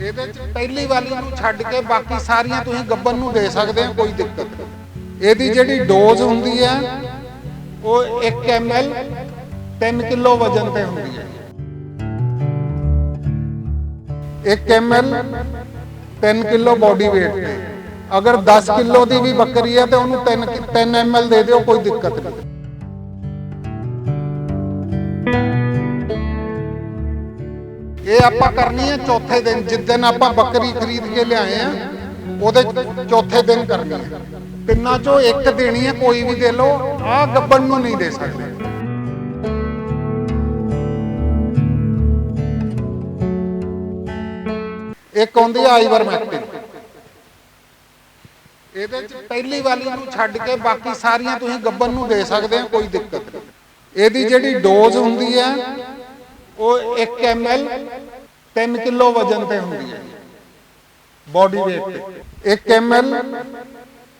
ਇਹਦੇ ਚ ਪਹਿਲੀ ਵਾਲੀ ਨੂੰ ਛੱਡ ਕੇ ਬਾਕੀ ਸਾਰੀਆਂ ਤੁਸੀਂ ਗੱਬਨ ਨੂੰ ਦੇ ਸਕਦੇ ਆ ਕੋਈ ਦਿੱਕਤ ਨਹੀਂ। ਇਹਦੀ ਜਿਹੜੀ ਡੋਜ਼ ਹੁੰਦੀ ਹੈ, ਉਹ 1 ml 3 ਕਿਲੋ ਵਜਨ ਤੇ ਹੁੰਦੀ ਹੈ। 1 ml 3 ਕਿਲੋ ਬਾਡੀ weight ਤੇ। ਅਗਰ 10 ਕਿਲੋ ਦੀ ਵੀ ਬੱਕਰੀ ਹੈ ਤੇ ਉਹਨੂੰ 3 3 ml ਦੇ ਦਿਓ, ਕੋਈ ਦਿੱਕਤ ਨਹੀਂ। ਇਹ ਆਪਾਂ ਕਰਨੀ ਹੈ ਚੌਥੇ ਦਿਨ, ਜਿਸ ਦਿਨ ਆਪਾਂ ਬੱਕਰੀ ਖਰੀਦ ਕੇ ਲਿਆਏ ਆ, ਉਹਦੇ ਚੌਥੇ ਦਿਨ ਕਰਨੀ ਹੈ। ਤਿੰਨਾਂ ਚੋਂ ਇੱਕ ਦੇਣੀ ਹੈ, ਕੋਈ ਵੀ ਦੇ ਲਓ, ਆਹ ਗੱਬਣ ਨੂੰ ਨਹੀਂ ਦੇ ਸਕਦੇ। ਇੱਕ ਆਉਂਦੀ ਹੈ ਆਈਵਰਮੈਕਟਿਨ ਇਹਦੇ ਚ ਪਹਿਲੀ ਵਾਲੀ ਨੂੰ ਛੱਡ ਕੇ ਬਾਕੀ ਸਾਰੀਆਂ ਤੁਸੀਂ ਗੱਬਣ ਨੂੰ ਦੇ ਸਕਦੇ ਹੋ, ਕੋਈ ਦਿੱਕਤ ਨਹੀਂ। ਇਹਦੀ ਜਿਹੜੀ ਡੋਜ਼ ਹੁੰਦੀ ਹੈ ਉਹ 1 ml 3 ਕਿਲੋ ਵਜਨ ਤੇ ਹੁੰਦੀ ਹੈ ਬਾਡੀ weight ਤੇ। 1 ml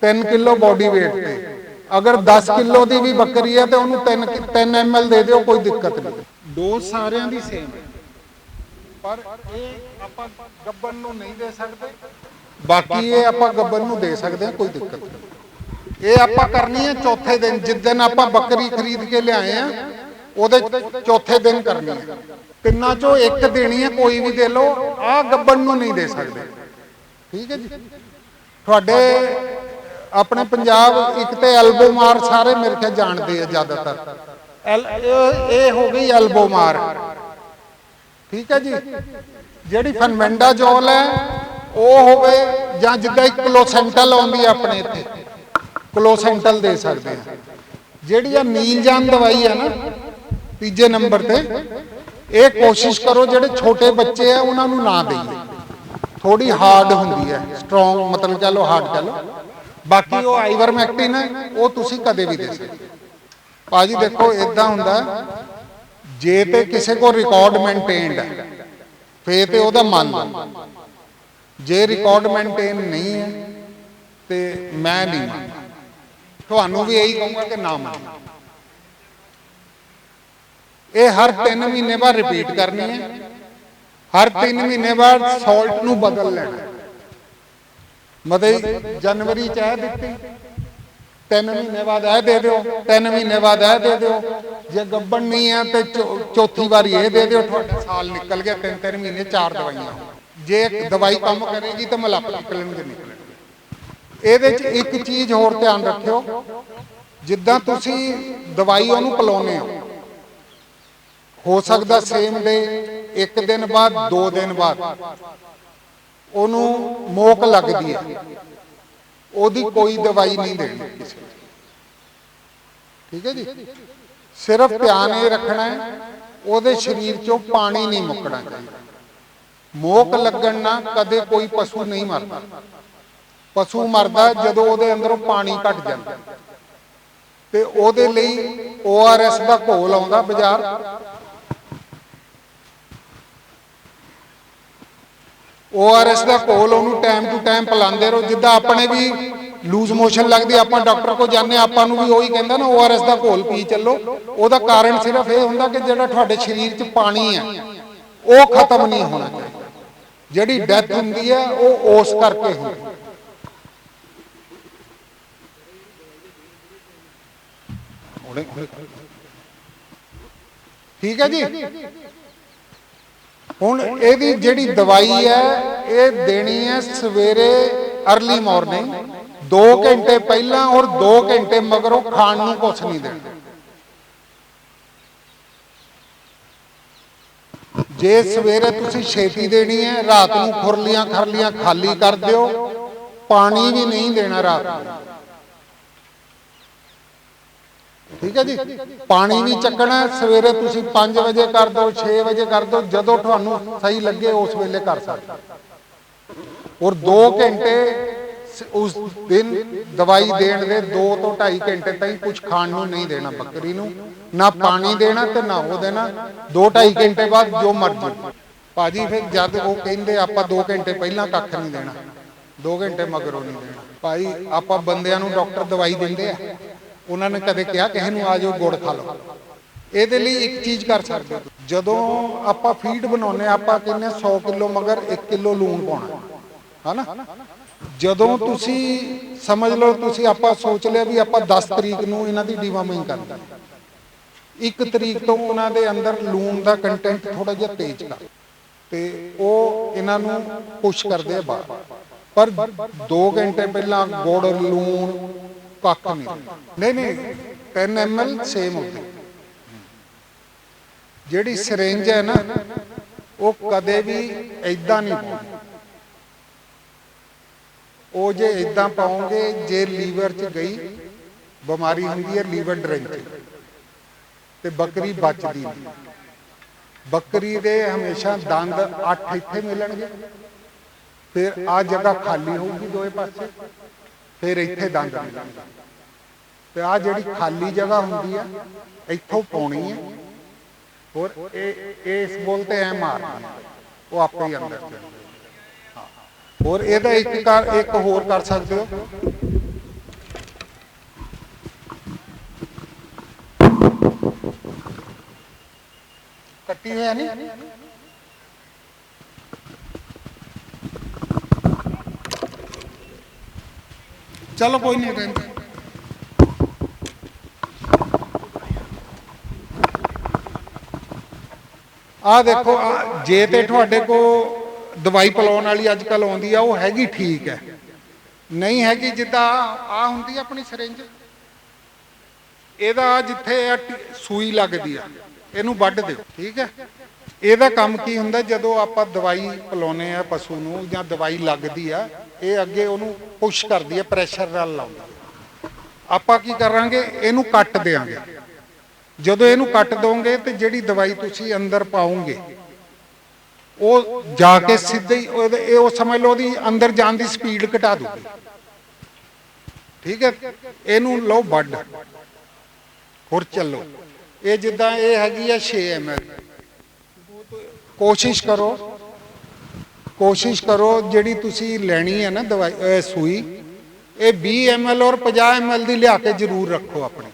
3 ਕਿਲੋ ਬਾਡੀ weight ਤੇ। ਅਗਰ 10 ਕਿਲੋ ਦੀ ਵੀ ਬੱਕਰੀ ਹੈ ਤੇ ਉਹਨੂੰ 3 3 ml ਦੇ ਦਿਓ, ਕੋਈ ਦਿੱਕਤ ਨਹੀਂ। ਡੋਜ਼ ਸਾਰਿਆਂ ਦੀ ਸੇਮ ਹੈ। ਪਰ ਇਹ ਆਪਾਂ ਗੱਬਨ ਨੂੰ ਨਹੀਂ ਦੇ ਸਕਦੇ। ਬਾਕੀ ਇਹ ਆਪਾਂ ਗੱਬਨ ਨੂੰ ਦੇ ਸਕਦੇ ਹਾਂ, ਕੋਈ ਦਿੱਕਤ ਨਹੀਂ। ਇਹ ਆਪਾਂ ਕਰਨੀ ਹੈ ਚੌਥੇ ਦਿਨ। ਜਿਸ ਦਿਨ ਆਪਾਂ ਬੱਕਰੀ ਖਰੀਦ ਕੇ ਲਿਆਏ ਆ ਉਹਦੇ ਚੌਥੇ ਦਿਨ ਕਰਨੀ ਹੈ। ਤਿੰਨਾਂ ਚੋਂ ਇੱਕ ਦੇਣੀ ਹੈ, ਕੋਈ ਵੀ ਦੇ ਲਓ, ਆਹ ਗੱਬਨ ਨੂੰ ਨਹੀਂ ਦੇ ਸਕਦੇ। ਠੀਕ ਹੈ ਜੀ। ਤੁਹਾਡੇ ਆਪਣੇ ਪੰਜਾਬ ਇੱਕ ਤੇ ਐਲਬੋ ਮਾਰ ਸਾਰੇ ਮੇਰੇ ਖਿਆਲ ਜਾਣਦੇ ਆ ਜ਼ਿਆਦਾਤਰ। ਇਹ ਹੋ ਗਈ ਐਲਬੋ ਮਾਰ। ਠੀਕ ਹੈ ਜੀ। ਜਿਹੜੀ ਫਨਮੈਂਡਾ ਜੋਲ ਹੈ, ਉਹ ਹੋਵੇ ਜਾਂ ਜਿੱਦਾਂ ਇੱਕ ਕਲੋਸੈਂਟਲ ਆਉਂਦੀ ਆਪਣੇ ਇੱਥੇ ਕਲੋਸੈਂਟਲ ਦੇ ਸਕਦੇ ਆ। ਜਿਹੜੀ ਆ ਨੀਲਜਾਨ ਦਵਾਈ ਹੈ ਨਾ ਤੀਜੇ ਨੰਬਰ ਤੇ ਇਹ ਕੋਸ਼ਿਸ਼ ਕਰੋ ਜਿਹੜੇ ਛੋਟੇ ਬੱਚੇ ਆ, ਉਹਨਾਂ ਨੂੰ ਨਾ ਦੇਈਏ। ਥੋੜੀ ਹਾਰਡ ਹੁੰਦੀ ਹੈ ਸਟਰੋਂਗ ਮਤਲਬ ਕਹ ਲਓ ਹਾਰਡ ਕਹ ਲਓ। ਬਾਕੀ ਉਹ ਆਈਵਰਮੈਕਟਿਨ ਹੈ ਉਹ ਤੁਸੀਂ ਕਦੇ ਵੀ ਦੇ ਸਕਦੇ ਭਾਜੀ ਦੇਖੋ ਇਦਾਂ ਹੁੰਦਾ, ਜੇ ਤੇ ਕਿਸੇ ਕੋ ਰਿਕਾਰਡ ਮੇਨਟੇਨਡ ਹੈ ਫੇਰ ਤੇ ਉਹਦਾ ਮਨ ਜੇ ਰਿਕਾਰਡ ਮੇਨਟੇਨ ਨਹੀਂ ਹੈ ਤੇ ਮੈਂ ਨਹੀਂ ਮੰਨਦਾ। ਤੁਹਾਨੂੰ ਵੀ ਇਹੀ ਕਹੂੰਗਾ ਕਿ ਨਾ ਮੰਨੋ। ਇਹ ਹਰ 3 ਮਹੀਨੇ ਬਾਅਦ ਰਿਪੀਟ ਕਰਨੀ ਹੈ। ਹਰ 3 ਮਹੀਨੇ ਬਾਅਦ ਸਾਲਟ ਨੂੰ ਬਦਲ ਲੈਣਾ ਮਤਲਬ ਜਨਵਰੀ ਚ ਇਹ ਦਿੱਤੀ। 3 ਮਹੀਨੇ ਬਾਅਦ ਇਹ ਦੇ ਦਿਓ 3 ਮਹੀਨੇ ਬਾਅਦ ਇਹ ਦੇ ਦਿਓ। ਜੇ ਗੱਬਣ ਨਹੀਂ ਹੈ ਤੇ ਚੌਥੀ ਵਾਰੀ ਇਹ ਦੇ ਦਿਓ, ਤੁਹਾਡਾ ਸਾਲ ਨਿਕਲ ਗਿਆ 3-3 ਮਹੀਨੇ ਚਾਰ ਦਵਾਈਆਂ ਜੇ ਇੱਕ ਦਵਾਈ ਕੰਮ ਕਰੇਗੀ ਤਾਂ ਮਲੱਪ ਨਿਕਲਣਗੇ ਨਿਕਲਣਗੇ। ਇਹਦੇ 'ਚ ਇੱਕ ਚੀਜ਼ ਹੋਰ ਧਿਆਨ ਰੱਖਿਓ, ਜਿੱਦਾਂ ਤੁਸੀਂ ਦਵਾਈ ਉਹਨੂੰ ਪਿਲਾਉਂਦੇ ਹੋ ਹੋ ਸਕਦਾ ਸੇਮ ਡੇ, ਇੱਕ ਦਿਨ ਬਾਅਦ, ਦੋ ਦਿਨ ਬਾਅਦ। ਉਹਨੂੰ ਮੋਕ ਲੱਗਦੀ ਹੈ। ਉਹਦੀ ਕੋਈ ਦਵਾਈ ਨਹੀਂ ਦੇਣੀ ਕਿਸੇ ਠੀਕ ਹੈ ਜੀ? ਸਿਰਫ ਧਿਆਨ ਇਹ ਰੱਖਣਾ ਹੈ, ਉਹਦੇ ਸਰੀਰ ਚੋਂ ਪਾਣੀ ਨਹੀਂ ਮੁੱਕਣਾ ਚਾਹੀਦਾ। ਮੋਕ ਲੱਗਣ ਨਾਲ ਕਦੇ ਕੋਈ ਪਸ਼ੂ ਨਹੀਂ ਮਰਦਾ। ਪਸ਼ੂ ਮਰਦਾ ਜਦੋਂ ਉਹਦੇ ਅੰਦਰੋਂ ਪਾਣੀ ਘਟ ਜਾਂਦਾ। ਤੇ ਉਹਦੇ ਲਈ ORS ਦਾ ਘੋਲ ਆਉਂਦਾ ਬਾਜ਼ਾਰ। ORS ਦਾ ਘੋਲ ਉਹਨੂੰ ਟਾਈਮ ਟੂ ਟਾਈਮ ਪਿਲਾਉਂਦੇ ਰਹੋ, ਜਿੱਦਾਂ ਆਪਣੇ ਵੀ ਲੂਜ਼ ਮੋਸ਼ਨ ਲੱਗਦੀ, ਆਪਾਂ ਡਾਕਟਰ ਕੋਲ ਜਾਂਦੇ ਆਪਾਂ ਨੂੰ ਵੀ ਉਹੀ ਕਹਿੰਦਾ ਨਾ ORS ਦਾ ਘੋਲ ਪੀ ਚੱਲੋ। ਉਹਦਾ ਕਾਰਨ ਸਿਰਫ ਇਹ ਹੁੰਦਾ ਕਿ ਜਿਹੜਾ ਤੁਹਾਡੇ ਸਰੀਰ 'ਚ ਪਾਣੀ ਹੈ ਉਹ ਖਤਮ ਨਹੀਂ ਹੋਣਾ ਚਾਹੀਦਾ। ਜਿਹੜੀ ਡੈਥ ਹੁੰਦੀ ਹੈ ਉਹ ਉਸ ਕਰਕੇ ਹੁੰਦੀ ਹੈ ਠੀਕ ਹੈ ਜੀ? ਹੁਣ ਇਹਦੀ ਜਿਹੜੀ ਦਵਾਈ ਹੈ, ਇਹ ਦੇਣੀ ਹੈ ਸਵੇਰੇ अर्ਲੀ ਮਾਰਨਿੰਗ 2 ਘੰਟੇ ਪਹਿਲਾਂ ਔਰ 2 ਘੰਟੇ ਮਗਰੋਂ ਖਾਣ ਨੂੰ ਕੁਛ ਨਹੀਂ ਦੇਣਾ। ਜੇ ਸਵੇਰੇ ਤੁਸੀਂ ਛੇਤੀ ਦੇਣੀ ਹੈ, ਰਾਤ ਨੂੰ ਖੁਰਲੀਆਂ ਖਰਲੀਆਂ ਖਾਲੀ ਕਰ ਦਿਓ, ਪਾਣੀ ਵੀ ਨਹੀਂ ਦੇਣਾ ਰਾਤ ਨੂੰ। ਠੀਕ ਹੈ ਜੀ? ਪਾਣੀ ਵੀ ਚੱਕਣਾ, ਸਵੇਰੇ ਤੁਸੀਂ 5 ਵਜੇ ਕਰ ਦਿਓ 6 ਵਜੇ ਕਰ ਦਿਓ, ਜਦੋਂ ਤੁਹਾਨੂੰ ਸਹੀ ਲੱਗੇ ਉਸ ਵੇਲੇ ਕਰ ਸਕਦੇ ਔਰ 2 ਘੰਟੇ ਉਸ ਦਿਨ ਦਵਾਈ ਦੇਣ ਦੇ 2 ਤੋਂ 2.5 ਘੰਟੇ ਤਾਈਂ ਕੁਝ ਖਾਣ ਨੂੰ ਨਹੀਂ ਦੇਣਾ ਬੱਕਰੀ ਨੂੰ, ਨਾ ਪਾਣੀ ਦੇਣਾ ਤੇ ਨਾ ਉਹ ਦੇਣਾ। 2.5 ਘੰਟੇ ਬਾਅਦ ਜੋ ਮਰਜ਼ੀ। ਭਾਜੀ, ਫਿਰ ਜਦ ਉਹ ਕਹਿੰਦੇ ਆਪਾਂ 2 ਘੰਟੇ ਪਹਿਲਾਂ ਕੱਖ ਨਹੀਂ ਦੇਣਾ 2 ਘੰਟੇ ਮਗਰੋਂ ਨਹੀਂ ਦੇਣਾ। ਭਾਈ, ਆਪਾਂ ਬੰਦਿਆਂ ਨੂੰ ਡਾਕਟਰ ਦਵਾਈ ਦਿੰਦੇ ਆ। ਉਹਨਾਂ ਨੇ ਕਦੇ ਕਿਹਾ ਕਿਸੇ ਨੂੰ ਆ ਜਾਓ, ਗੁੜ ਖਾ ਲਓ। ਇਹਦੇ ਲਈ ਇੱਕ ਚੀਜ਼ ਕਰ ਸਕਦੇ ਜਦੋਂ ਆਪਾਂ ਫੀਡ ਬਣਾਉਨੇ ਆਪਾਂ ਕਹਿੰਦੇ 100 ਕਿਲੋ ਮਗਰ 1 ਕਿਲੋ ਲੂਣ ਪਾਉਣਾ। ਹਨਾ? ਜਦੋਂ ਤੁਸੀਂ ਸਮਝ ਲਓ, ਤੁਸੀਂ ਆਪਾਂ ਸੋਚ ਲਿਆ ਵੀ ਆਪਾਂ 10 ਤਰੀਕ ਨੂੰ ਇਹਨਾਂ ਦੀ ਡੀਵਾਰਮਿੰਗ ਕਰਨੀ ਇੱਕ ਤਰੀਕ ਤੋਂ ਉਹਨਾਂ ਦੇ ਅੰਦਰ ਲੂਣ ਦਾ ਕੰਟੈਂਟ ਥੋੜਾ ਜਿਹਾ ਤੇਜ਼ ਕਰ ਤੇ ਉਹ ਇਹਨਾਂ ਨੂੰ ਪੁਸ਼ ਕਰਦੇ ਆ ਬਾਹਰ। ਪਰ 2 ਘੰਟੇ ਪਹਿਲਾਂ ਗੁੜ, ਲੂਣ ਕੱਖ ਨਹੀਂ ਨਹੀਂ ਨਹੀਂ 10 ml ਸੇਮ ਹੁੰਦੀ ਜਿਹੜੀ ਸਿਰਿੰਜ ਹੈ ਨਾ, ਉਹ ਕਦੇ ਵੀ ਐਦਾਂ ਨਹੀਂ ਪਾਉਣੀ ਉਹ ਜੇ ਐਦਾਂ ਪਾਉਂਗੇ, ਜੇ ਲੀਵਰ 'ਚ ਗਈ, ਬਿਮਾਰੀ ਹੁੰਦੀ ਹੈ ਲੀਵਰ ਡਰਿੰਕ ਤੇ ਬੱਕਰੀ ਬਚਦੀ ਨਹੀਂ। ਬੱਕਰੀ ਦੇ ਹਮੇਸ਼ਾ ਦੰਦ 8 ਇੱਥੇ ਮਿਲਣਗੇ। ਫਿਰ ਆ ਜਗ੍ਹਾ ਖਾਲੀ ਹੋਊਗੀ ਦੋਏ ਪਾਸੇ। ਫਿਰ ਇੱਥੇ ਦੰਦ ਮਿਲਣਗੇ ਤੇ ਆ ਜਿਹੜੀ ਖਾਲੀ ਜਗ੍ਹਾ ਹੁੰਦੀ ਆ, ਇੱਥੋਂ ਪਾਉਣੀ ਹੈ ਹੋਰ ਇਹ ਇਸ ਬੋਲ ਤੇ ਐ ਮਾਰਨਾ ਉਹ ਆਪੇ ਹੀ ਅੰਦਰ ਚਲੇ ਹਾਂ। ਹੋਰ ਇਹਦਾ ਇੱਕ ਕਰ, ਇੱਕ ਹੋਰ ਕਰ ਸਕਦੇ ਹੋ? ਕੱਟੀ ਹੋਇਆ ਨਹੀਂ? ਚਲੋ ਕੋਈ ਨਹੀਂ। ਰਹਿੰਦਾ ਆ ਦੇਖੋ ਜੇ ਤੇ ਤੁਹਾਡੇ ਕੋ ਦਵਾਈ ਪਿਲਾਉਣ ਵਾਲੀ ਅੱਜ ਕੱਲ ਆਉਂਦੀ ਆ, ਉਹ ਹੈਗੀ ਠੀਕ ਹੈ। ਨਹੀਂ ਹੈਗੀ ਜਿੱਦਾਂ ਆ ਹੁੰਦੀ ਆਪਣੀ ਸਿਰਿੰਜ। ਇਹਦਾ ਜਿੱਥੇ ਸੂਈ ਲੱਗਦੀ ਆ, ਇਹਨੂੰ ਵੱਢ ਦਿਓ, ਠੀਕ ਹੈ। ਇਹਦਾ ਕੰਮ ਕੀ ਹੁੰਦਾ, ਜਦੋਂ ਆਪਾਂ ਦਵਾਈ ਪਿਲਾਉਨੇ ਆ ਪਸ਼ੂ ਨੂੰ ਜਾਂ ਦਵਾਈ ਲੱਗਦੀ ਆ ਇਹ ਅੱਗੇ ਉਹਨੂੰ ਪੁਸ਼ ਕਰਦੀ ਹੈ ਪ੍ਰੈਸ਼ਰ ਨਾਲ ਲਾਉਂਦੀ ਆਪਾਂ ਕੀ ਕਰਾਂਗੇ? ਇਹਨੂੰ ਕੱਟ ਦੇਾਂਗੇ ਜਦੋਂ ਇਹਨੂੰ ਕੱਟ ਦੋਗੇ ਤੇ ਜਿਹੜੀ ਦਵਾਈ ਤੁਸੀਂ ਅੰਦਰ ਪਾਉਂਗੇ ਉਹ ਜਾ ਕੇ ਸਿੱਧੇ ਹੀ ਇਹ ਉਹ ਸਮਝ ਲਓ ਉਹਦੀ ਅੰਦਰ ਜਾਣ ਦੀ ਸਪੀਡ ਘਟਾ ਦੂਗੀ। ਠੀਕ ਹੈ? ਇਹਨੂੰ ਲਓ ਵੱਡ ਹੋਰ ਚੱਲੋ। ਇਹ ਜਿੱਦਾਂ ਇਹ ਹੈਗੀ ਆ 6 ml ਕੋਸ਼ਿਸ਼ ਕਰੋ। ਕੋਸ਼ਿਸ਼ ਕਰੋ ਜਿਹੜੀ ਤੁਸੀਂ ਲੈਣੀ ਹੈ ਨਾ ਦਵਾਈ ਅਹ ਸੂਈ, ਇਹ 20 ml ਔਰ 50 ml ਦੀ ਲਿਆ ਕੇ ਜ਼ਰੂਰ ਰੱਖੋ ਆਪਣੇ।